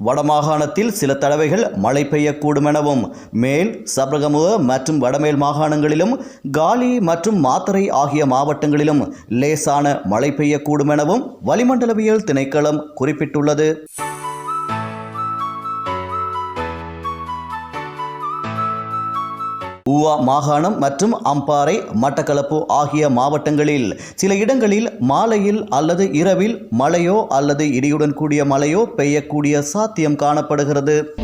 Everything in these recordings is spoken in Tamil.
வடமாகாணத்தில் சில தடவைகள் மழை பெய்யக்கூடும் எனவும் மேல் சப்ரகமுவ மற்றும் வடமேல் மாகாணங்களிலும் காலி மற்றும் மாத்தரை ஆகிய மாவட்டங்களிலும் லேசான மழை பெய்யக்கூடும் எனவும் வளிமண்டலவியல் திணைக்களம் குறிப்பிட்டுள்ளது. ஊவா மாகாணம் மற்றும் அம்பாறை மட்டக்களப்பு ஆகிய மாவட்டங்களில். சில இடங்களில் மாலையில் அல்லது இரவில் மழையோ அல்லது இடியுடன் கூடிய மழையோ பெய்யக்கூடிய சாத்தியம் காணப்படுகிறது.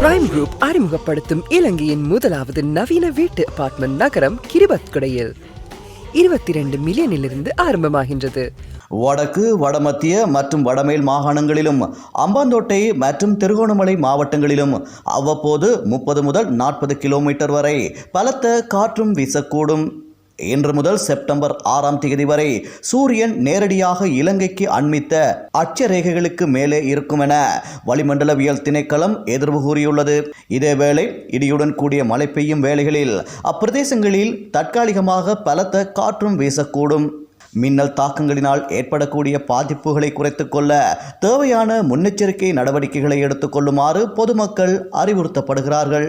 பிரைம் குரூப் அறிமுகப்படுத்தும் இலங்கையின் முதலாவது நவீன வீட்டு அபார்ட்மெண்ட் நகரம் கிரிபத்குடையில். இருபத்தி ரெண்டு மில்லியனிலிருந்து ஆரம்பமாகின்றது. வடக்கு வடமத்திய மற்றும் வடமேல் மாகாணங்களிலும் அம்பாந்தோட்டை மற்றும் திருகோணமலை மாவட்டங்களிலும் அவ்வப்போது முப்பது முதல் நாற்பது கிலோமீட்டர் வரை பலத்த காற்றும் வீசக்கூடும். இன்று முதல் செப்டம்பர் ஆறாம் தேதி வரை சூரியன் நேரடியாக இலங்கைக்கு அண்மித்த அச்சரேகைகளுக்கு மேலே இருக்கும் என வளிமண்டலவியல் திணைக்களம் எதிர்வு கூறியுள்ளது. இதேவேளை இடியுடன் கூடிய மழை பெய்யும் வேளைகளில் அப்பிரதேசங்களில் தற்காலிகமாக பலத்த காற்றும் வீசக்கூடும். மின்னல் தாக்கங்களினால் ஏற்படக்கூடிய பாதிப்புகளை குறைத்துக்கொள்ள தேவையான முன்னெச்சரிக்கை நடவடிக்கைகளை எடுத்துக்கொள்ளுமாறு பொதுமக்கள் அறிவுறுத்தப்படுகிறார்கள்.